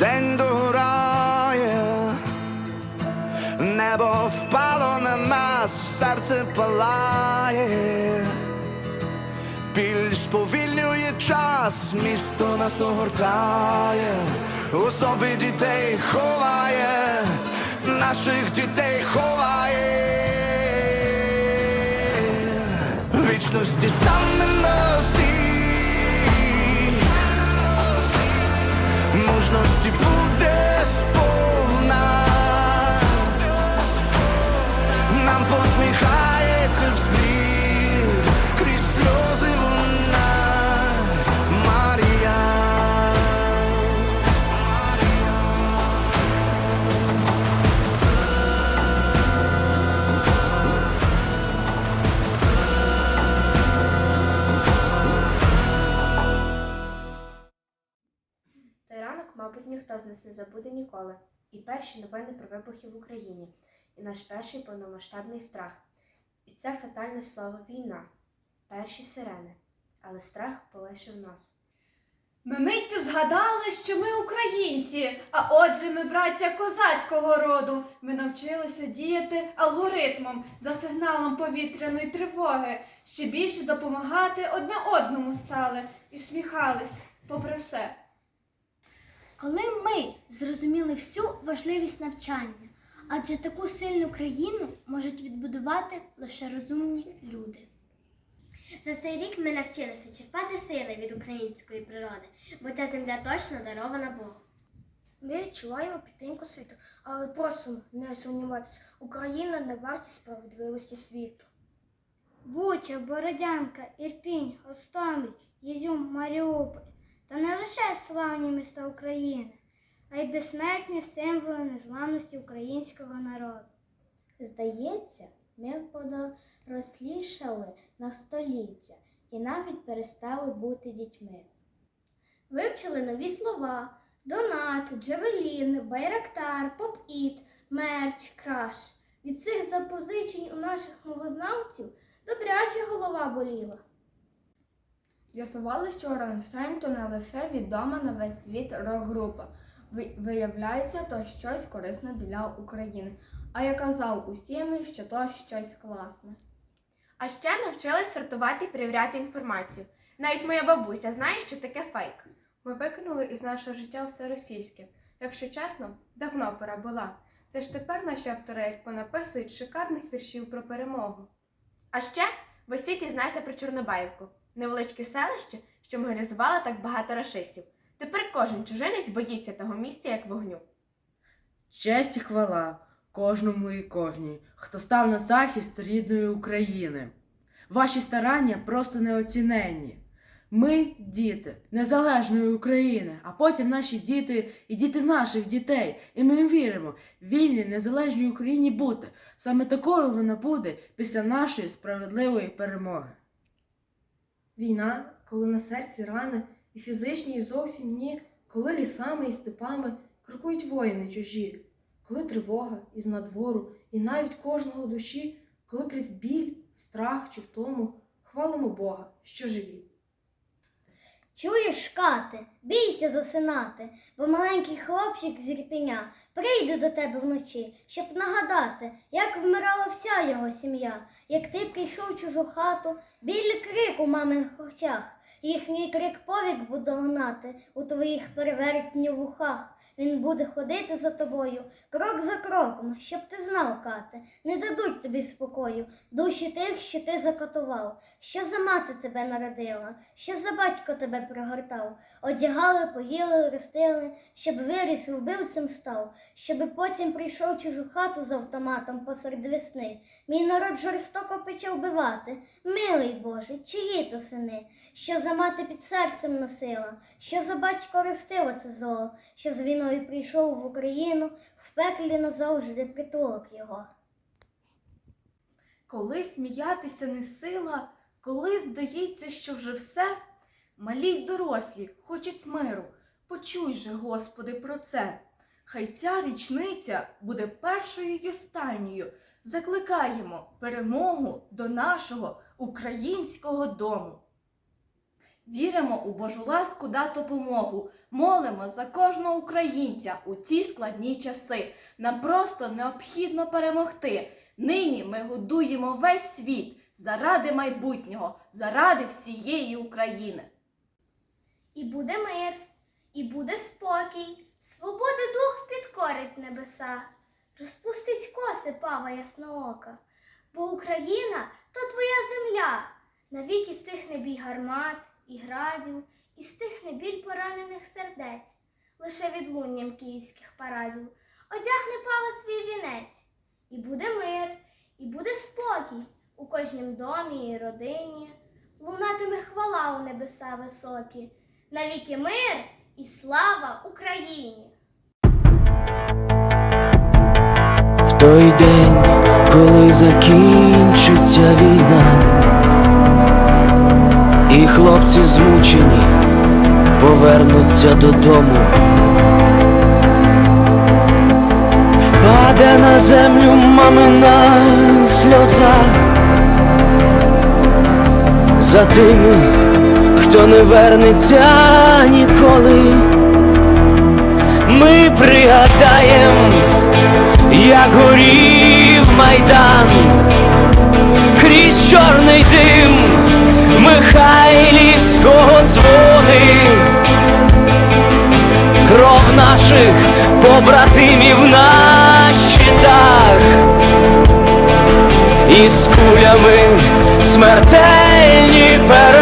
день догорає, небо впало на нас, серце палає, біль сповільнює час, місто нас огортає, у собі дітей ховає, наших дітей ховає. Вічності стане на не забуде ніколи. І перші новини про вибухи в Україні, і наш перший повномасштабний страх. І це фатальне слово війна, перші сирени, але страх полишив нас. Ми миттю згадали, що ми українці, а отже, ми браття козацького роду. Ми навчилися діяти алгоритмом за сигналом повітряної тривоги, ще більше допомагати одне одному стали і всміхались, попри все. Коли ми зрозуміли всю важливість навчання, адже таку сильну країну можуть відбудувати лише розумні люди. За цей рік ми навчилися черпати сили від української природи, бо ця земля точно дарована Богом. Ми відчуваємо підтримку світу, але просимо не сумніватися. Україна не варті справедливості світу. Буча, Бородянка, Ірпінь, Гостомель, Ізюм, Маріуполь та не лише славні міста України, а й безсмертні символи незламності українського народу. Здається, ми подорослішали на століття і навіть перестали бути дітьми. Вивчили нові слова: донат, джавелін, байрактар, поп-іт, мерч, краш. Від цих запозичень у наших мовознавців добряче голова боліла. З'ясували, що Рамштайн то не лише відома на весь світ рок-група. Виявляється, то щось корисне для України. А я казав усім, що то щось класне. А ще навчились сортувати і перевіряти інформацію. Навіть моя бабуся знає, що таке фейк. Ми викинули із нашого життя все російське. Якщо чесно, давно пора була. Це ж тепер наші автори як понаписують шикарних віршів про перемогу. А ще в освіті знався про Чорнобаївку, невеличке селище, що мобілізувало так багато рашистів. Тепер кожен чужинець боїться того місця, як вогню. Честь і хвала кожному і кожній, хто став на захист рідної України. Ваші старання просто неоціненні. Ми діти незалежної України, а потім наші діти і діти наших дітей. І ми віримо, вільній незалежній Україні бути. Саме такою вона буде після нашої справедливої перемоги. Війна, коли на серці рани, і фізичні, і зовсім ні, коли лісами і степами крокують воїни чужі, коли тривога із надвору, і навіть кожного душі, коли крізь біль, страх чи втому хвалимо Бога, що живі. Чуєш, кати, бійся засинати, бо маленький хлопчик з Ірпеня прийде до тебе вночі, щоб нагадати, як вмирала вся його сім'я, як ти прийшов чужу хату, біль крик у маминих очах, їхній крик повік буде лунати у твоїх перевертнів вухах. Він буде ходити за тобою, крок за кроком, щоб ти знав, Кате, не дадуть тобі спокою, душі тих, що ти закатував, що за мати тебе народила, що за батько тебе пригортав, одягали, поїли, ростили, щоб виріс вбивцем став, щоби потім прийшов чужу хату з автоматом посеред весни. Мій народ жорстоко почав вбивати. Милий Боже, чиї то сини, що за мати під серцем носила, що за батько ростило це зло, що з війною прийшов в Україну, в пеклі назавжди притулок його. Коли сміятися не сила, коли здається, що вже все, малі й дорослі хочуть миру. Почуй же, Господи, про це. Хай ця річниця буде першою й останньою. Закликаємо перемогу до нашого українського дому. Віримо у Божу ласку та допомогу. Молимо за кожного українця у ці складні часи. Нам просто необхідно перемогти. Нині ми годуємо весь світ заради майбутнього, заради всієї України. І буде мир, і буде спокій, свободи дух підкорить небеса, розпустить коси пава ясноока, бо Україна то твоя земля, навіки стихне бій гармат і градів, і стихне біль поранених сердець, лише відлунням київських парадів, одягне пава свій вінець, і буде мир, і буде спокій у кожнім домі і родині, лунатиме хвала у небеса високі. Навіки мир і слава Україні! В той день, коли закінчиться війна, хлопці змучені повернуться додому. Впаде на землю мамина сльоза за тими, хто не вернеться ніколи. Ми пригадаємо як горів майдан, крізь чорний дим Михайлівського дзвони, кров наших побратимів на щитах, і з кулями смертельні перегони.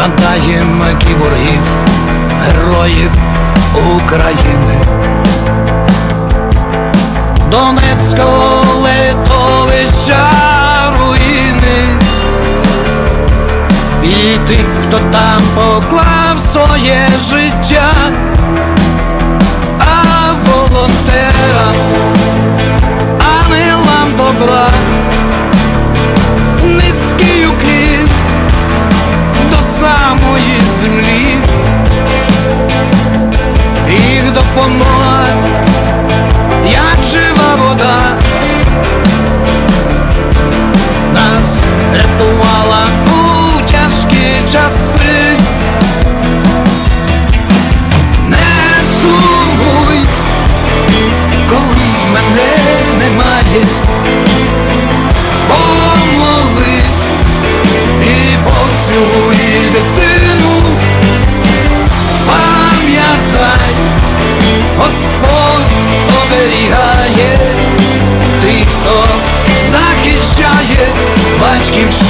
Задаємо кіборгів, героїв України. Донецького литовища руїни. І тих, хто там поклав своє життя, а волонтерам, ангелам добра, немає. Помолись і поцілуй дитину. Пам'ятай, Господь оберігає тих, хто захищає батьківщину.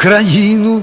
Україну